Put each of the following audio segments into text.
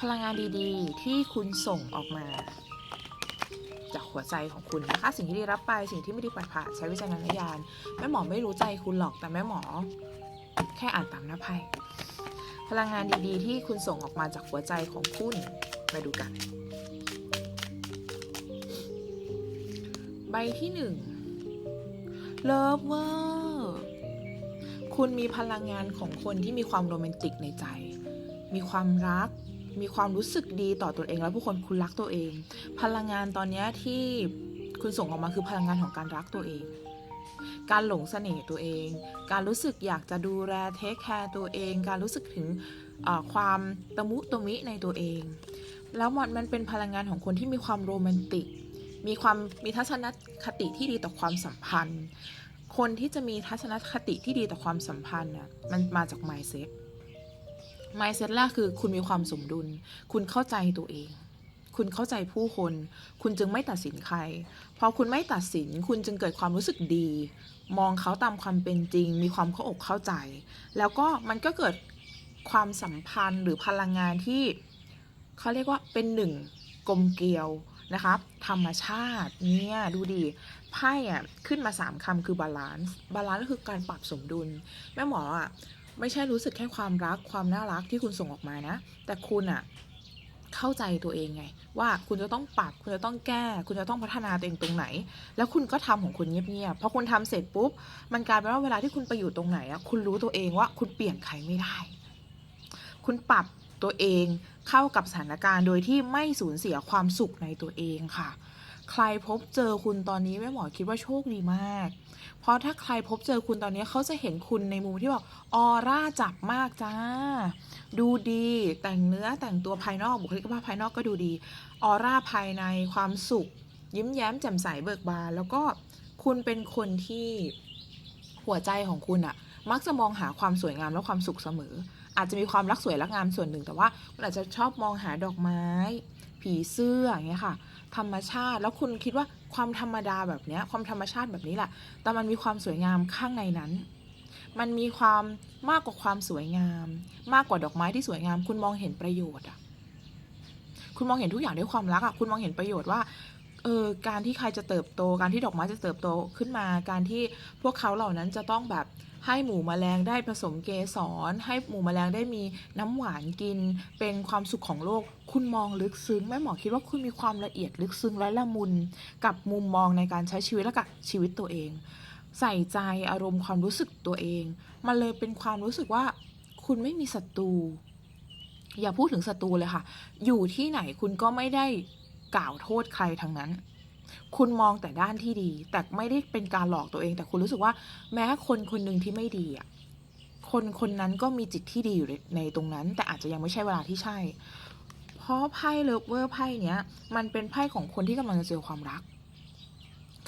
พลังงานดีๆ ที่คุณส่งออกมา จากหัวใจของคุณนะคะ สิ่งที่ได้รับไปสิ่งที่ไม่ได้ปล่อยผ่านใช้วิจารณญาณแม่หมอไม่รู้ใจคุณหรอกแต่แม่หมอ แค่อ่านตามหน้าไพ่พลังงานดีๆ ที่คุณส่งออกมาจากหัวใจของคุณมาดูกัน ใบที่หนึ่ง Lover คุณมีพลังงานของคนที่มีความโรแมนติกในใจ มีความรัก มีความรู้สึกดีต่อตัวเองและผู้คนคุณรักตัวเอง พลังงานตอนนี้ที่คุณส่งออกมาคือพลังงานของการรักตัวเอง การหลงเสน่ห์ตัวเอง การรู้สึกอยากจะดูแลเทคแคร์ตัวเอง การรู้สึกถึงความตะมุตะมิในตัวเอง แล้วมันมันเป็นพลังงานของคนที่มีความโรแมนติก มีความมีทัศนคติที่ดีต่อความสัมพันธ์ คนที่จะมีทัศนคติที่ดีต่อความสัมพันธ์น่ะมันมาจาก mindset mindset แรกคือคุณมีความสมดุล คุณเข้าใจตัวเอง คุณเข้าใจผู้คน คุณจึงไม่ตัดสินใคร พอคุณไม่ตัดสิน คุณจึงเกิดความรู้สึกดี มองเขาตามความเป็นจริง มีความเข้าอกเข้าใจ แล้วก็มันก็เกิดความสัมพันธ์หรือพลังงานที่เขาเรียกว่าเป็นหนึ่งกลมเกลียวนะคะธรรมชาติเนี่ยดูดิไพ่อะขึ้นมาสามคำคือบาลานซ์บาลานซ์ก็คือการปรับสมดุล แม่หมออะ ไม่ใช่รู้สึกแค่ความรักความน่ารักที่คุณส่งออกมานะ แต่คุณอะเข้าใจตัวเองไง ว่าคุณจะต้องปรับคุณจะต้องแก้ คุณจะต้องพัฒนาตัวเองตรงไหน แล้วคุณก็ทำของคุณเงียบๆพอคุณทำเสร็จปุ๊บ มันกลายเป็นว่าเวลาที่คุณไปอยู่ตรงไหนอะคุณรู้ตัวเองว่าคุณเปลี่ยนใครไม่ได้ คุณปรับตัวเองเข้ากับสถานการณ์โดยที่ไม่สูญเสียความสุขในตัวเองค่ะ ใครพบเจอคุณตอนนี้แม่หมอคิดว่าโชคดีมาก เพราะถ้าใครพบเจอคุณตอนนี้เขาจะเห็นคุณในมุมที่แบบออร่าจับมากจ้า ดูดีแต่งเนื้อแต่งตัวภายนอกบุคลิกภาพภายนอกก็ดูดี ออร่าภายในความสุข ยิ้มแย้มแจ่มใสเบิกบานแล้วก็คุณเป็นคนที่หัวใจของคุณอะมักจะมองหาความสวยงามและความสุขเสมอ อาจจะมีความรักสวยรักงามส่วนหนึ่งแต่ว่าคุณอาจจะชอบมองหาดอกไม้ ผีเสื้ออย่างเงี้ยค่ะ ธรรมชาติ แล้วคุณคิดว่าความธรรมดาแบบนี้ความธรรมชาติแบบนี้แหละแต่มันมีความสวยงามข้างในนั้น มันมีความมากกว่าความสวยงาม มากกว่าดอกไม้ที่สวยงาม คุณมองเห็นประโยชน์อะคุณมองเห็นทุกอย่างด้วยความรักอะคุณมองเห็นประโยชน์ว่า เออการที่ใครจะเติบโต การที่ดอกไม้จะเติบโตขึ้นมา การที่พวกเขาเหล่านั้นจะต้องแบบให้หมูแมลงได้ผสมเกสร ให้หมูแมลงได้มีน้ำหวานกิน เป็นความสุขของโลก คุณมองลึกซึ้งแม่หมอคิดว่าคุณมีความละเอียดลึกซึ้งและละมุนกับมุมมองในการใช้ชีวิตและกับชีวิตตัวเอง ใส่ใจอารมณ์ความรู้สึกตัวเอง มันเลยเป็นความรู้สึกว่า คุณไม่มีศัตรูอย่าพูดถึงศัตรูเลยค่ะ อยู่ที่ไหนคุณก็ไม่ได้ กล่าวโทษใครทั้งนั้น คุณมองแต่ด้านที่ดี แต่ไม่ได้เป็นการหลอกตัวเอง แต่คุณรู้สึกว่า แม้คนคนหนึ่งที่ไม่ดีอะคนคนนั้นก็มีจิตที่ดีอยู่ในตรงนั้น แต่อาจจะยังไม่ใช่เวลาที่ใช่ เพราะไพ่เลิฟเวอร์ไพ่เนี้ย มันเป็นไพ่ของคนที่กำลังจะเจอความรัก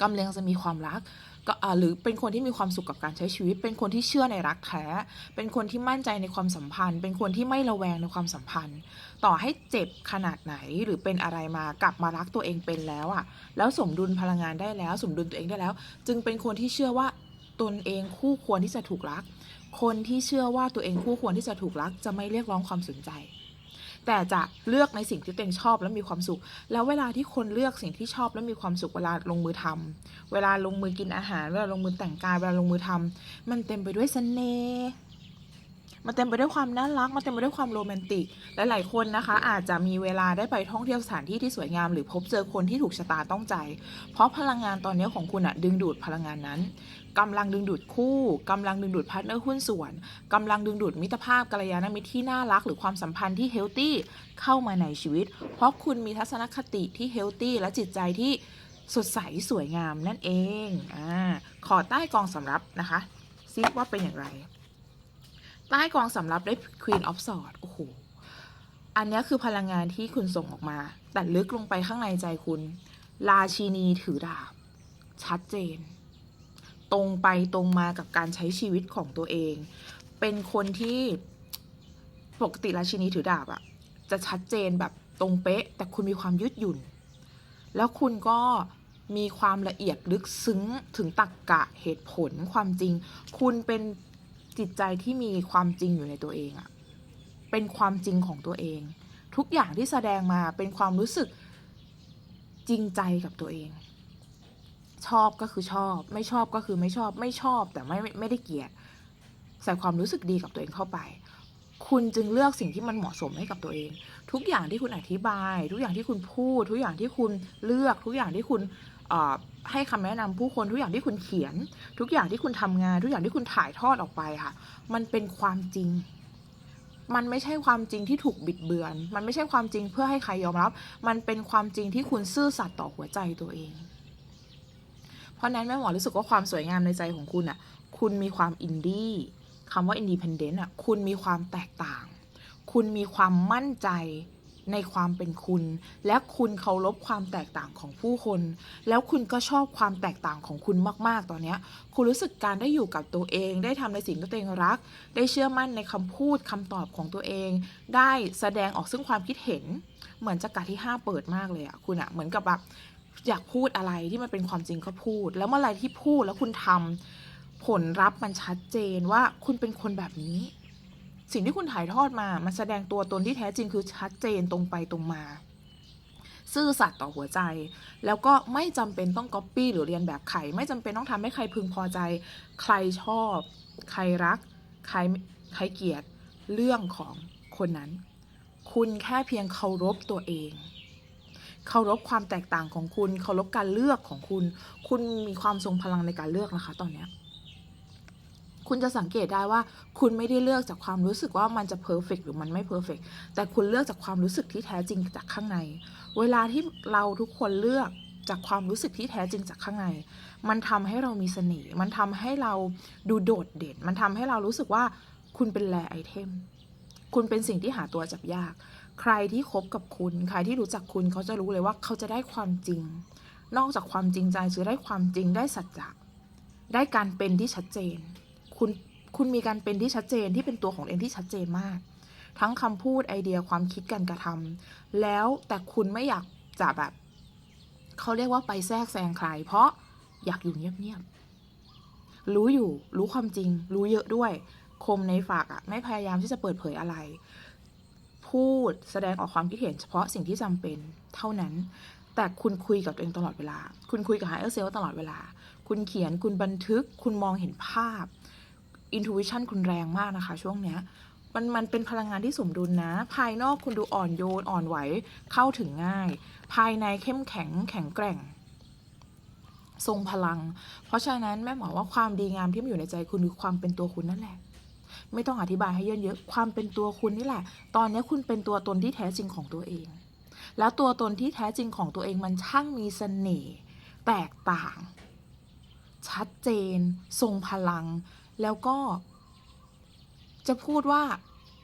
กำลังจะมีความรักก็อ่าหรือเป็นคนที่มีความสุขกับการใช้ชีวิต เป็นคนที่เชื่อในรักแท้ เป็นคนที่มั่นใจในความสัมพันธ์ เป็นคนที่ไม่ระแวงในความสัมพันธ์ ต่อให้เจ็บขนาดไหนหรือเป็นอะไรมากลับมารักตัวเองเป็นแล้วอะแล้วสมดุลพลังงานได้แล้ว สมดุลตัวเองได้แล้ว จึงเป็นคนที่เชื่อว่าตนเองคู่ควรที่จะถูกรัก คนที่เชื่อว่าตัวเองคู่ควรที่จะถูกรัก จะไม่เรียกร้องความสนใจ แต่จะเลือกในสิ่งที่ตัวเองชอบและมีความสุข แล้วเวลาที่คนเลือกสิ่งที่ชอบและมีความสุขเวลาลงมือทำเวลาลงมือกินอาหาร เวลาลงมือแต่งกาย เวลาลงมือทำมันเต็มไปด้วยเสน่ห์ มันเต็มไปด้วยความน่ารัก มันเต็มไปด้วยความโรแมนติกและหลายคนนะคะ อาจจะมีเวลาได้ไปท่องเที่ยวสถานที่ที่สวยงาม หรือพบเจอคนที่ถูกชะตาต้องใจ เพราะพลังงานตอนนี้ของคุณอะดึงดูดพลังงานนั้นกำลังดึงดูดคู่กำลังดึงดูดพาร์ทเนอร์หุ้นส่วนกำลังดึงดูดมิตรภาพกัลยาณมิตรที่น่ารัก หรือความสัมพันธ์ที่เฮลตี้เข้ามาในชีวิต เพราะคุณมีทัศนคติที่เฮลตี้และจิตใจที่สดใสสวยงามนั่นเอง อ่า ขอใต้กองสำรับนะคะ ซิว่าเป็นอย่างไร ใต้กองสำรับได้ Queen of Swords โอ้โห อันนี้คือพลังงานที่คุณส่งออกมา แต่ลึกลงไปข้างในใจคุณ ราชินีถือดาบ ชัดเจน ตรงไปตรงมากับการใช้ชีวิตของตัวเอง เป็นคนที่ปกติราชินีถือดาบอะจะชัดเจนแบบตรงเป๊ะ แต่คุณมีความยืดหยุ่น แล้วคุณก็มีความละเอียดลึกซึ้งถึงตรรกกะเหตุผลความจริง คุณเป็น จิตใจที่มีความจริงอยู่ในตัวเองอะเป็นความจริงของตัวเอง ทุกอย่างที่แสดงมาเป็นความรู้สึกจริงใจกับตัวเอง ชอบก็คือชอบ ไม่ชอบก็คือไม่ชอบ ไม่ชอบแต่ไม่ไม่ไม่ได้เกลียดใส่ความรู้สึกดีกับตัวเองเข้าไป คุณจึงเลือกสิ่งที่มันเหมาะสมให้กับตัวเอง ทุกอย่างที่คุณอธิบาย ทุกอย่างที่คุณพูด ทุกอย่างที่คุณเลือก ทุกอย่างที่คุณ ให้คำแนะนำผู้คนทุกอย่างที่คุณเขียน ทุกอย่างที่คุณทำงาน ทุกอย่างที่คุณถ่ายทอดออกไปค่ะ มันเป็นความจริง มันไม่ใช่ความจริงที่ถูกบิดเบือน มันไม่ใช่ความจริงเพื่อให้ใครยอมรับ มันเป็นความจริงที่คุณซื่อสัตย์ต่อหัวใจตัวเอง เพราะนั้นแม่หมอรู้สึกว่าความสวยงามในใจของคุณอะ คุณมีความอินดี้คำว่าอินดีพ n เดนต์อะ คุณมีความแตกต่าง คุณมีความมั่นใจ ในความเป็นคุณ และคุณเคารพความแตกต่างของผู้คน แล้วคุณก็ชอบความแตกต่างของคุณมาก ๆ ตอนนี้คุณรู้สึกการได้อยู่กับตัวเอง ได้ทำในสิ่งที่ตัวเองรัก ได้เชื่อมั่นในคำพูดคำตอบของตัวเอง ได้แสดงออกซึ่งความคิดเห็น เหมือนจักรที่ห้าเปิดมากเลยอะคุณอะเหมือนกับแบบอยากพูดอะไรที่มันเป็นความจริงก็พูด แล้วเมื่อไรที่พูดแล้วคุณทำผลลัพธ์มันชัดเจนว่าคุณเป็นคนแบบนี้ สิ่งที่คุณถ่ายทอดมา มันแสดงตัวตนที่แท้จริงคือชัดเจนตรงไปตรงมา ซื่อสัตย์ต่อหัวใจ แล้วก็ไม่จำเป็นต้องก๊อปปี้หรือเรียนแบบใครไม่จำเป็นต้องทำให้ใครพึงพอใจ ใครชอบ ใครรัก ใครใครเกลียดเรื่องของคนนั้น คุณแค่เพียงเคารพตัวเองเคารพความแตกต่างของคุณ เคารพการเลือกของคุณ คุณมีความทรงพลังในการเลือกนะคะ ตอนเนี้ย คุณจะสังเกตได้ว่า คุณไม่ได้เลือกจากความรู้สึกว่ามันจะเพอร์เฟกหรือมันไม่เพอร์เฟกแต่คุณเลือกจากความรู้สึกที่แท้จริงจากข้างใน เวลาที่เราทุกคนเลือกจากความรู้สึกที่แท้จริงจากข้างใน มันทำให้เรามีเสน่ห์มันทำให้เราดูโดดเด่น มันทำให้เรารู้สึกว่าคุณเป็นแรไอเทม คุณเป็นสิ่งที่หาตัวจับยาก ใครที่คบกับคุณ ใครที่รู้จักคุณเขาจะรู้เลยว่าเขาจะได้ความจริง นอกจากความจริงใจจะได้ความจริงได้สัจจะได้การเป็นที่ชัดเจน คุณคุณมีการเป็นที่ชัดเจนที่เป็นตัวของเองที่ชัดเจนมาก ทั้งคำพูดไอเดียความคิดการกระทำแล้วแต่คุณไม่อยากจะแบบเขาเรียกว่าไปแทรกแซงใคร เพราะอยากอยู่เงียบๆรู้อยู่รู้ความจริง รู้เยอะด้วย คมในฝากอะไม่พยายามที่จะเปิดเผยอะไร พูดแสดงออกความคิดเห็นเฉพาะสิ่งที่จำเป็นเท่านั้นแต่คุณคุยกับตัวเองตลอดเวลา คุณคุยกับ higher self ตลอดเวลา คุณเขียน คุณบันทึก คุณมองเห็นภาพ intuition คุณแรงมากนะคะ ช่วงเนี้ยมันมันเป็นพลังงานที่สมดุลนะ ภายนอกคุณดูอ่อนโยนอ่อนไหวเข้าถึงง่าย ภายในเข้มแข็งแข็งแกร่ง ทรงพลัง เพราะฉะนั้นแม่หมอว่าความดีงามที่มันอยู่ในใจคุณคือความเป็นตัวคุณนั่นแหละ ไม่ต้องอธิบายให้เยอะๆความเป็นตัวคุณนี่แหละ ตอนนี้คุณเป็นตัวตนที่แท้จริงของตัวเอง แล้วตัวตนที่แท้จริงของตัวเองมันช่างมีเสน่ห์แตกต่าง ชัดเจน ทรงพลัง แล้วก็ จะพูดว่า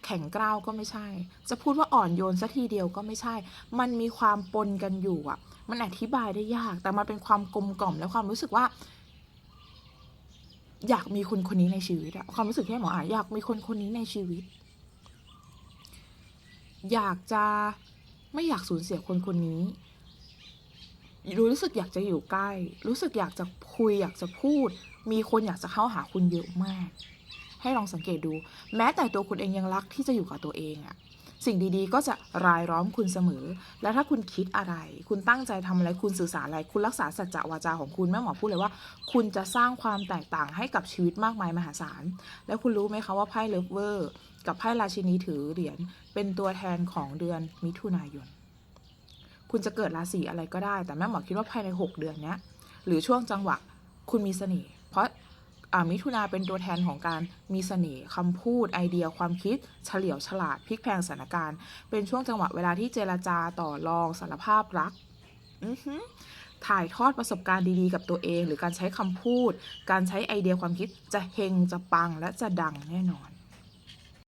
แข็งกร้าวก็ไม่ใช่ จะพูดว่าอ่อนโยนสัทีเดียวก็ไม่ใช่ มันมีความปนกันอยู่อะ มันอธิบายได้ยาก แต่มันเป็นความกลมกล่อมและความรู้สึกว่า อยากมีคนคนนี้ในชีวิตอะความรู้สึกที่หมออะอยากมีคนคนนี้ในชีวิต อยากจะไม่อยากสูญเสียคนคนนี้ รู้สึกอยากจะอยู่ใกล้ รู้สึกอยากจะคุยอยากจะพูด มีคนอยากจะเข้าหาคุณเยอะมาก ให้ลองสังเกตดู แม้แต่ตัวคุณเองยังรักที่จะอยู่กับตัวเองอะสิ่งดีๆ ก็จะรายล้อมคุณเสมอ และถ้าคุณคิดอะไร คุณตั้งใจทำอะไร คุณสื่อสารอะไร คุณรักษาสัจจะวาจาของคุณแม่หมอพูดเลยว่า คุณจะสร้างความแตกต่างให้กับชีวิตมากมายมหาศาล แล้วคุณรู้ไหมคะว่าไพ่เลิฟเวอร์กับไพ่ราชินีถือเหรียญเป็นตัวแทนของเดือนมิถุนายน คุณจะเกิดราศีอะไรก็ได้ แต่แม่หมอคิดว่าภายใน 6 เดือนนี้หรือช่วงจังหวะคุณมีเสน่ห์ เพราะมิถุนาเป็นตัวแทนของการมีเสน่ห์คำพูดไอเดียความคิด เฉลียวฉลาดพลิกแพงสถานการณ์ เป็นช่วงจังหวะเวลาที่เจรจาต่อรองสารภาพรักถ่ายทอดประสบการณ์ดีๆกับตัวเอง หรือการใช้คำพูด การใช้ไอเดียความคิดจะเฮงจะปังและจะดังแน่นอน